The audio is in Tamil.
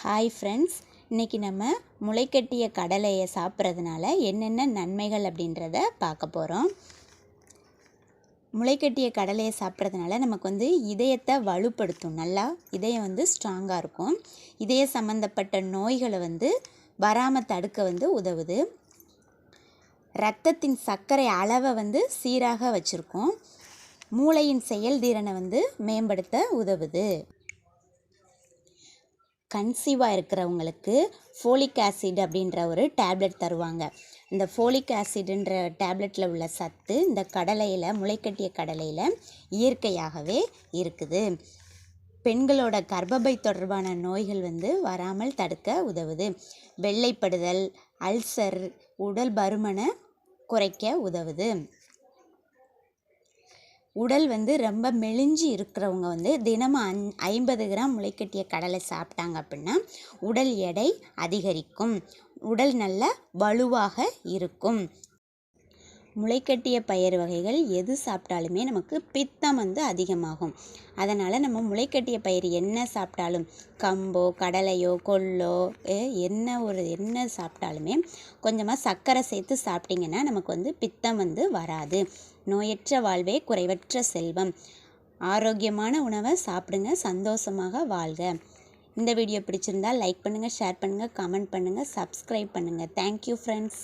ஹாய் ஃப்ரெண்ட்ஸ் இன்றைக்கி நம்ம முளைக்கட்டிய கடலையை சாப்பிட்றதுனால என்னென்ன நன்மைகள் அப்படின்றத பார்க்க போகிறோம் முளைக்கட்டிய கடலையை சாப்பிட்றதுனால நமக்கு வந்து இதயத்தை வலுப்படுத்தும். நல்லா இதயம் வந்து ஸ்ட்ராங்காக இருக்கும். இதய சம்மந்தப்பட்ட நோய்களை வந்து வராமல் தடுக்க வந்து உதவுது. ரத்தத்தின் சர்க்கரை அளவை வந்து சீராக வச்சுருக்கோம். மூளையின் செயல்திறனை வந்து மேம்படுத்த உதவுது. கன்சீவாக இருக்கிறவங்களுக்கு ஃபோலிக் ஆசிட் அப்படின்ற ஒரு டேப்லெட் தருவாங்க. இந்த ஃபோலிக் ஆசிடுன்ற டேப்லெட்டில் உள்ள சத்து இந்த கடலையில் முளைக்கட்டிய கடலையில் இயற்கையாகவே இருக்குது. பெண்களோட கர்ப்பப்பை தொடர்பான நோய்கள் வந்து வராமல் தடுக்க உதவுது. வெள்ளைப்படுதல் அல்சர் உடல் பருமனை குறைக்க உதவுது. உடல் வந்து ரொம்ப மெலிஞ்சு இருக்கிறவங்க வந்து தினமும் அஞ் ஐம்பது கிராம் முளைக்கட்டிய கடலை சாப்பிட்டாங்க அப்படின்னா உடல் எடை அதிகரிக்கும். உடல் நல்ல வலுவாக இருக்கும். முளைக்கட்டிய பயிர் வகைகள் எது சாப்பிட்டாலுமே நமக்கு பித்தம் வந்து அதிகமாகும். அதனால் நம்ம முளைக்கட்டிய பயிர் என்ன சாப்பிட்டாலும் கம்போ கடலையோ கொள்ளோ என்ன ஒரு என்ன சாப்பிட்டாலுமே கொஞ்சமாக சர்க்கரை சேர்த்து சாப்பிட்டிங்கன்னா நமக்கு வந்து பித்தம் வந்து வராது. நோயற்ற வாழ்வே குறைவற்ற செல்வம். ஆரோக்கியமான உணவை சாப்பிடுங்க சந்தோஷமாக வாழ்க. இந்த வீடியோ பிடிச்சிருந்தால் லைக் பண்ணுங்கள் ஷேர் பண்ணுங்கள் கமெண்ட் பண்ணுங்கள் சப்ஸ்கிரைப் பண்ணுங்கள் தேங்க்யூ ஃப்ரெண்ட்ஸ்